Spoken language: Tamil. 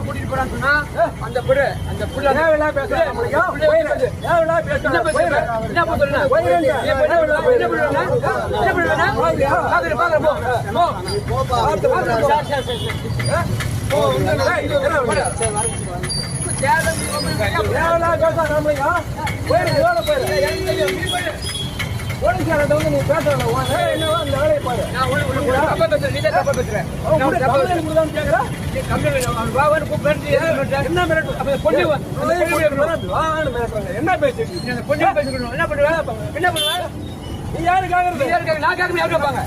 கூட்டிட்டு போறான்னு சொன்னா அந்த பிள்ளை அந்த பிள்ளை பேசுறாங்க நீ பேசுறாங்க என்ன வேலையை பாரு? என்ன மிரட்டு? அப்ப என்ன பேசு பேசிக்கணும்? என்ன பண்ணுவாங்க என்ன பண்ணுவா? யாருக்காக நான் கேட்கணும் யாரு கேட்பாங்க?